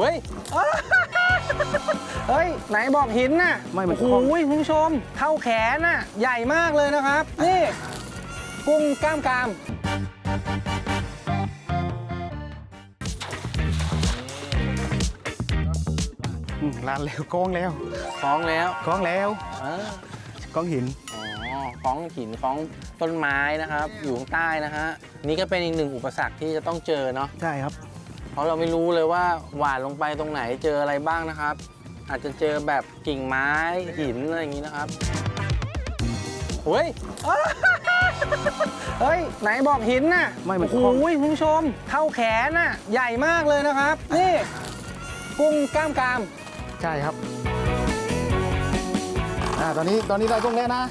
เฮ้ย เฮ้ย ไหนบอกหินน่ะไม่มัน โอ้โหคุณผู้ชม เท่าแขนน่ะ ใหญ่มากเลยนะครับ นี่ กุ้งกล้ามกราม อืมลานแล้วกองแล้วคล้องแล้วกองแล้วเออกองหิน อ๋อคล้องหินคล้องต้นไม้นะครับ อยู่ข้างใต้นะฮะ นี่ก็เป็นอีกหนึ่งอุปสรรคที่จะต้องเจอเนาะ ใช่ครับ เพราะเราไม่รู้เลยว่าหวานลงไปตรงไหนเจออะไรบ้างนะครับ อาจจะเจอแบบกิ่งไม้หินอะไรอย่างนี้นะครับเฮ้ยเฮ้ย ไหนบอกหินน่ะไม่มันโอ้โหคุณผู้ชม เท่าแขนน่ะ ใหญ่มากเลยนะครับ นี่ กุ้งกล้ามกราม ใช่ครับอ่าตอนนี้ตอนนี้เราต้องแล้วนะ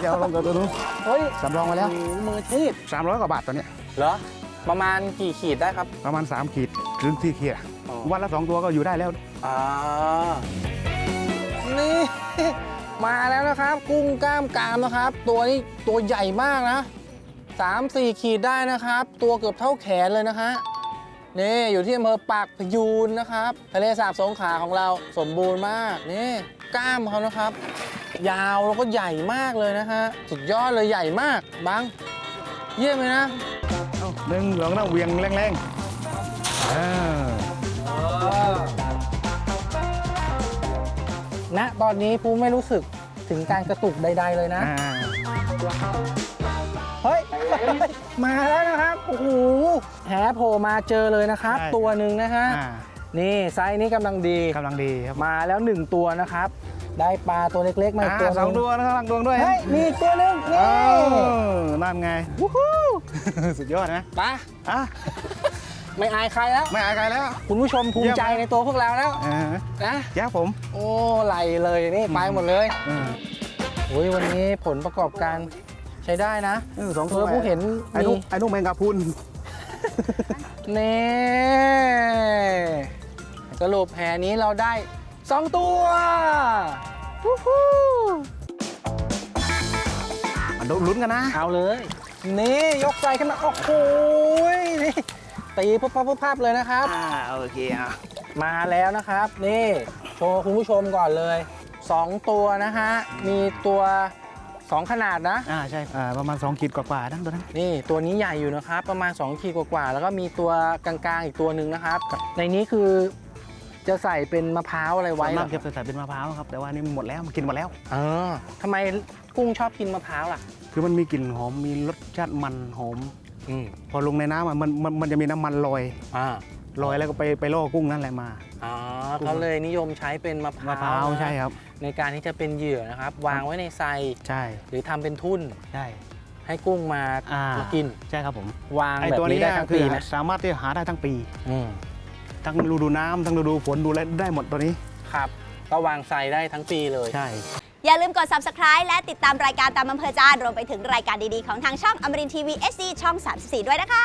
เดี๋ยวเอาลงกับตัวนู้นเฮ้ยสำรองมาแล้วโอ้โหมือชีพ300 กว่าบาทตอนเนี้ยเหรอ ประมาณกี่ขีดได้ครับ ประมาณ 3 ขีดถึง4ขีดอะอ๋อ วันละ2ตัวก็อยู่ได้แล้วอ่านี่ มาแล้วนะครับ กุ้งกล้ามกรามนะครับ ตัวนี้ตัวใหญ่มากนะสามสี่ขีดได้นะครับ ตัวเกือบเท่าแขนเลยนะฮะนี่อยู่ที่อำเภอปากพยูนนะครับทะเลสาบสงขลาของเราสมบูรณ์มากนี่กล้ามเขานะครับ ยาวแล้วก็ใหญ่มากเลยนะฮะสุดยอดเลยใหญ่มากบัง เยี่ยมเลยนะเอ้า หนึ่งสองนะเวียงแรงๆอ่าณตอนนี้ภูไม่รู้สึกถึงการกระตุกใด ๆ เลยนะ อ่าเฮ้ย มาแล้วนะครับ โอ้โหแหโผล่มาเจอเลยนะครับ ตัวหนึ่งนะฮะ อ่า นี่ไซส์นี้กำลังดีกำลังดีครับมาแล้วหนึ่งตัวนะครับ ได้ปลาตัวเล็กๆมาอีกอ่าตัวหสนึองงตัวนะครับลังดวงด้วยเฮ้ยมีอีกตัวหนึงนี่เออนั่นไง วู้ฮู้สุดยอดนะไปะอะไม่อายใครแล้ว ไม่อายใครแล้ว คุณผู้ชมภูมิใจเยี่ยมในตัวพวกเราแล้วอ่านะยักผม โอ้ไหลเลยนี่ไปหมดเลยอืม โอ้ยวันนี้ผลประกอบการใช้ได้นะเออสองเอตัวอผู้เห็นไอ้นุมีไอ้นุแมงกะพรุน นี่สรุปแผนนี้เราได้ 2 ตัววู้ฮู้มันโดนลุ้นกันนะ เอาเลย นี่ยกใจขึ้นมา โอ้โหนี่ตีปุ๊บปั๊บปุ๊บปั๊บเลยนะครับ อ่าโอเคอะมาแล้วนะครับ นี่ โชว์คุณผู้ชมก่อนเลย 2 ตัวนะฮะ มีตัว 2ขนาดนะ อ่าใช่อ่าประมาณ2ขีดกว่าๆนั่นตัวนั้น นี่ตัวนี้ใหญ่อยู่นะครับ ประมาณ 2 ขีดกว่าๆแล้วก็มีตัวกลางๆอีกตัวหนึ่งนะครับ ในนี้คือจะใส่เป็นมะพร้าวอะไรส่วไว้นเหรมาอกจะใส่เป็นมะพร้าวครับ แต่ว่านี่มันหมดแล้วมันกินหมดแล้ว เออทำไมกุ้งชอบกินมะพร้าวล่ะ คือมันมีกลิ่นหอมมีรสชาติมันหอม อืมพอลงในน้ำอะมันมันมันจะมีน้ำมันลอย อ่า ลอยแล้วก็ไปไปล่อกุ้งนั่นแหละมา อ๋อเขาเลยนิยมใช้เป็นมะพมะพร้าร้าววนะใช่ครับ ในการที่จะเป็นเหยื่อนะครับ วางไว้ในไซใช่หรือทำเป็นทุ่นใช่ให้กุ้งมาอ่ามากิน ใช่ครับผมวางไอแบบตัวนี้นี้ได้ทั้งคืปีอไหมสามารถที่จะหาได้ทั้งปี อืมทั้งฤดูน้ำทั้งฤดูฝนดูแลได้หมดตัวนี้ครับ ก็วางไซได้ทั้งปีเลย ใช่ อย่าลืมกด subscribe และติดตามรายการตามอำเภอใจารวมไปถึงรายการดี ๆ ของทางช่องอมรินทีวี SD ช่อง 34 ด้วยนะคะ